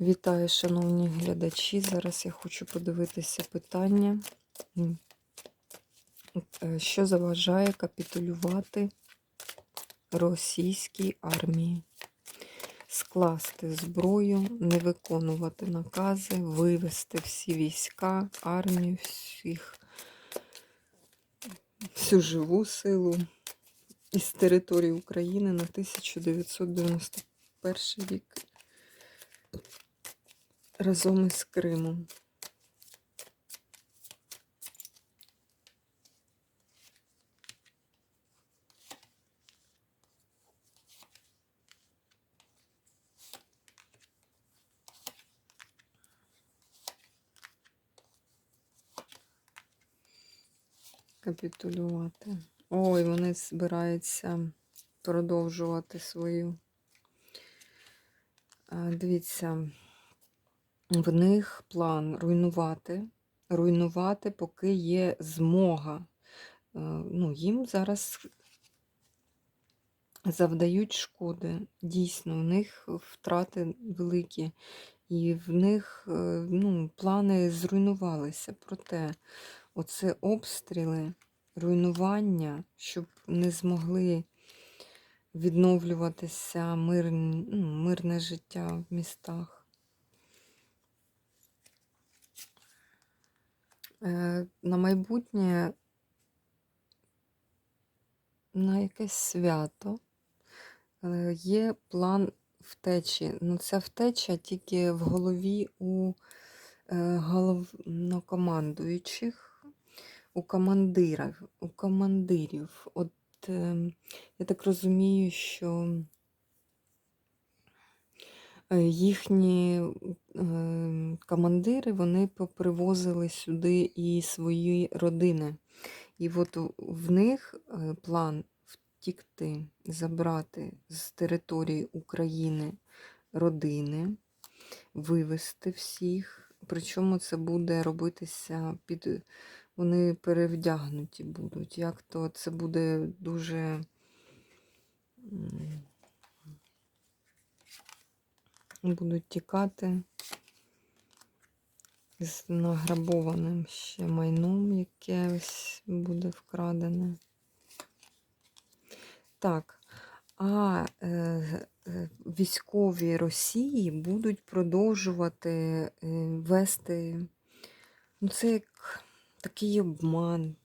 Вітаю, шановні глядачі. Зараз я хочу подивитися питання, Е, що заважає капітулювати російській армії, скласти зброю, не виконувати накази, вивести всі війська, армію, всіх, всю живу силу із території України на 1991 рік разом із Кримом. Капітулювати. Ой, вони збираються продовжувати свою. Дивіться, в них план руйнувати, руйнувати, поки є змога. Е, Ну, їм зараз завдають шкоди. Дійсно, у них втрати великі, і в них е, ну, плани зруйнувалися. Проте оце обстріли, руйнування, щоб не змогли відновлюватися мир, ну, мирне життя в містах. На майбутнє на якесь свято е, є план втечі. Ну, ця втеча тільки в голові у е, головнокомандуючих, у командирів. У командирів. От е, я так розумію, що е, їхні е, командири вони попривозили сюди і свої родини. І от в них е, план втікти, забрати з території України родини, вивезти всіх. Причому це буде робитися під. Вони перевдягнуті будуть. Як то це буде дуже будуть тікати з награбованим ще майном, яке ось буде вкрадене. Так, а е, е, військові Росії будуть продовжувати е, вести, ну це як такий обман,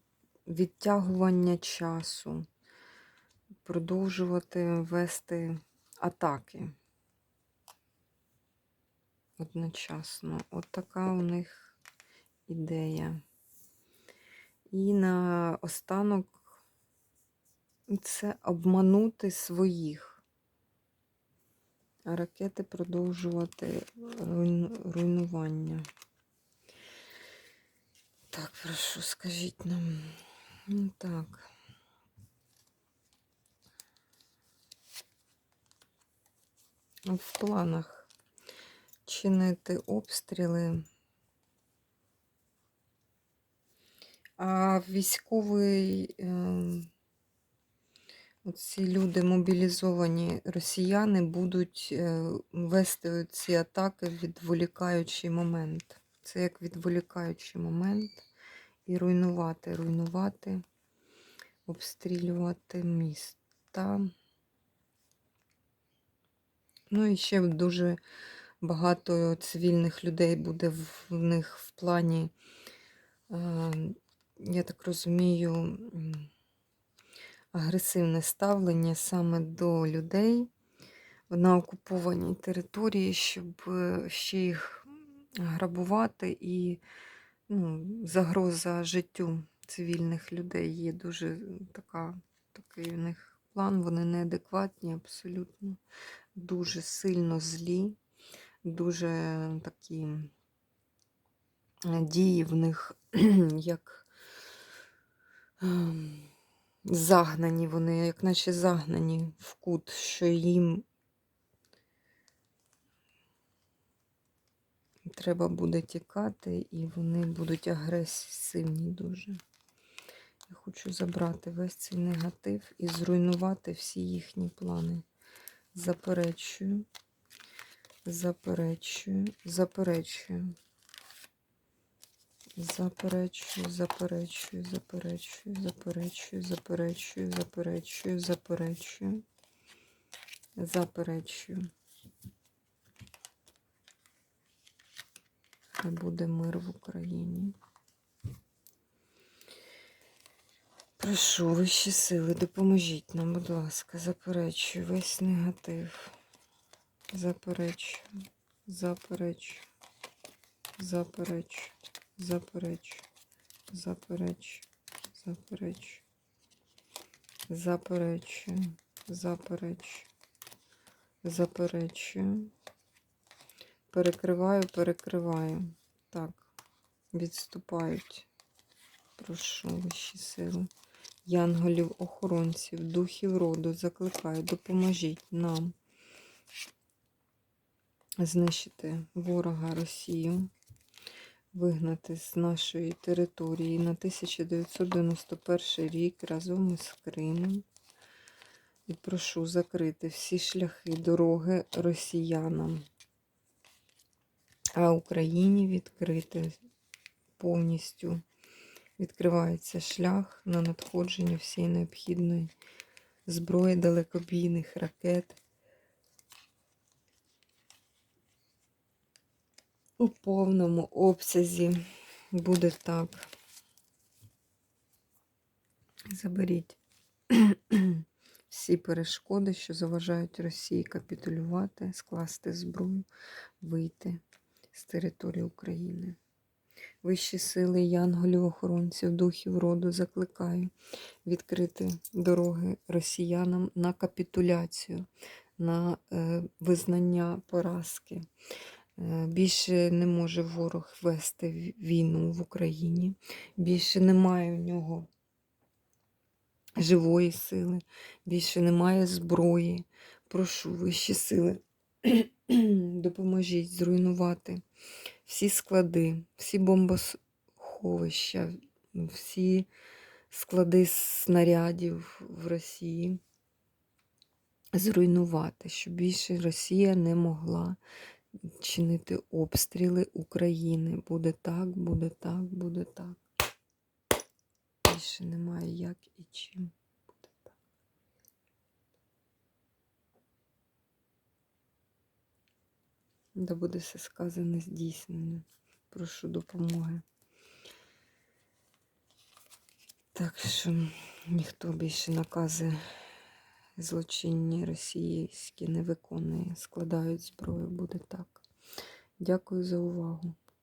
відтягування часу, продовжувати вести атаки одночасно. От така у них ідея. І на останок це обманути своїх. А ракети продовжувати руйнування. Так, прошу, скажіть нам. Ну, так. В планах чинити обстріли. А військовий, ем, оці люди мобілізовані росіяни будуть е, вести ці атаки в відволікаючий момент. Це як відволікаючий момент. І руйнувати, руйнувати, обстрілювати міста. Ну і ще дуже багато цивільних людей буде в них в плані, е, я так розумію, агресивне ставлення саме до людей на окупованій території, щоб е, ще їх грабувати і ну, загроза життю цивільних людей є дуже така, такий у них план, вони неадекватні абсолютно, дуже сильно злі, дуже такі е, дії в них як ем, загнані вони, як наче загнані в кут, що їм треба буде тікати, і вони будуть агресивні дуже. Я хочу забрати весь цей негатив і зруйнувати всі їхні плани. Заперечую. Заперечую, заперечую. Заперечую, заперечую, заперечую, заперечую, заперечую, заперечую, заперечую, заперечую. Хай буде мир в Україні. Прошу, вищі сили, допоможіть нам, будь ласка, заперечую весь негатив. Заперечую, заперечую, заперечую, заперечую, заперечую, заперечую, заперечую, заперечую, заперечую. Перекриваю, перекриваю. Так, відступають. Прошу вищі сили. Янголів, охоронців, духів роду закликаю, допоможіть нам знищити ворога Росію, вигнати з нашої території на 1991 рік разом із Кримом. І прошу закрити всі шляхи дороги росіянам, а Україні відкрити повністю. Відкривається шлях на надходження всієї необхідної зброї далекобійних ракет. У повному обсязі буде так. Заберіть всі перешкоди, що заважають Росії капітулювати, скласти зброю, вийти з території України. Вищі сили янголів, охоронців, духів роду закликаю відкрити дороги росіянам на капітуляцію, на е, визнання поразки. Е, Більше не може ворог вести війну в Україні, більше немає у нього живої сили, більше немає зброї. Прошу вищі сили, допоможіть зруйнувати всі склади, всі бомбосховища, всі склади снарядів в Росії. Зруйнувати, щоб більше Росія не могла чинити обстріли України. Буде так, буде так, буде так. Більше немає як і чим. Буде так. Да буде все сказане здійснено. Прошу допомоги. Так що ніхто більше накази злочинні російські не виконує, складають зброю, буде так. Дякую за увагу.